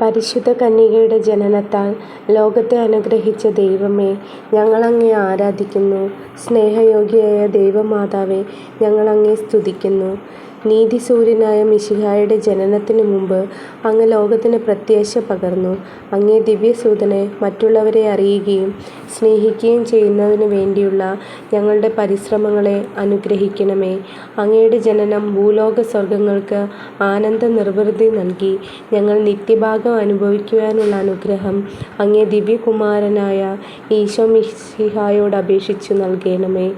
പരിശുദ്ധ കന്യകയുടെ ജനനത്താൽ ലോകത്തെ അനുഗ്രഹിച്ച ദൈവമേ, ഞങ്ങൾ ആരാധിക്കുന്നു. സ്നേഹയോഗ്യയായ ദൈവമാതാവേ, ഞങ്ങൾ സ്തുതിക്കുന്നു. നീതിസൂര്യനായ മിശിഹായുടെ ജനനത്തിനു മുമ്പ് അങ്ങ് ലോകത്തിന് പ്രത്യാശ പകർന്നു. അങ്ങേ ദിവ്യസൂതനെ മറ്റുള്ളവരെ അറിയുകയും സ്നേഹിക്കുകയും ചെയ്യുന്നതിനു വേണ്ടിയുള്ള ഞങ്ങളുടെ പരിശ്രമങ്ങളെ അനുഗ്രഹിക്കണമേ. അങ്ങയുടെ ജനനം ഭൂലോക സ്വർഗങ്ങൾക്ക് ആനന്ദ നിർവൃതി നൽകി. ഞങ്ങൾ നിത്യഭാഗം അനുഭവിക്കുവാനുള്ള അനുഗ്രഹം അങ്ങേ ദിവ്യകുമാരനായ ഈശോ മിശിഹായോട് അപേക്ഷിച്ചു നൽകണമേ.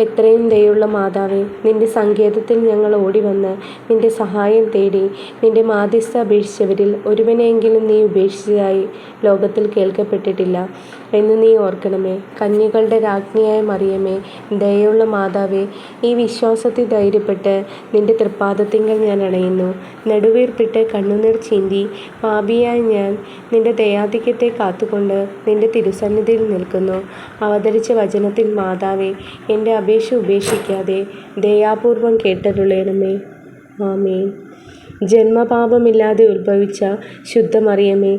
എത്രയും ദയുള്ള മാതാവേ, നിന്റെ സങ്കേതത്തിൽ ഞങ്ങൾ ഓടിവന്ന് നിന്റെ സഹായം തേടി. നിന്റെ മാധ്യസ്ഥ അപേക്ഷിച്ചവരിൽ ഒരുവനെയെങ്കിലും നീ ഉപേക്ഷിച്ചതായി ലോകത്തിൽ കേൾക്കപ്പെട്ടിട്ടില്ല എന്ന് നീ ഓർക്കണമേ. കന്യകളുടെ രാജ്ഞിയായ മറിയമേ, ദയുള്ള മാതാവേ, ഈ വിശ്വാസത്തിൽ ധൈര്യപ്പെട്ട് നിന്റെ തൃപ്പാദത്തിങ്കൽ ഞാൻ അണയുന്നു. നെടുവീർപ്പിട്ട് കണ്ണുനീർ ചിന്തി പാപിയായ ഞാൻ നിന്റെ ദയാധിക്യത്തെ കാത്തുകൊണ്ട് നിന്റെ തിരുസന്നിധിയിൽ നിൽക്കുന്നു. അവതരിച്ച വചനത്തിൽ മാതാവേ, എന്റെ അപേക്ഷ ഉപേക്ഷിക്കാതെ ദയാപൂർവം കേട്ടരുളണമേ. ആമേൻ. ജന്മപാപമില്ലാതെ ഉത്ഭവിച്ച ശുദ്ധമറിയമേ,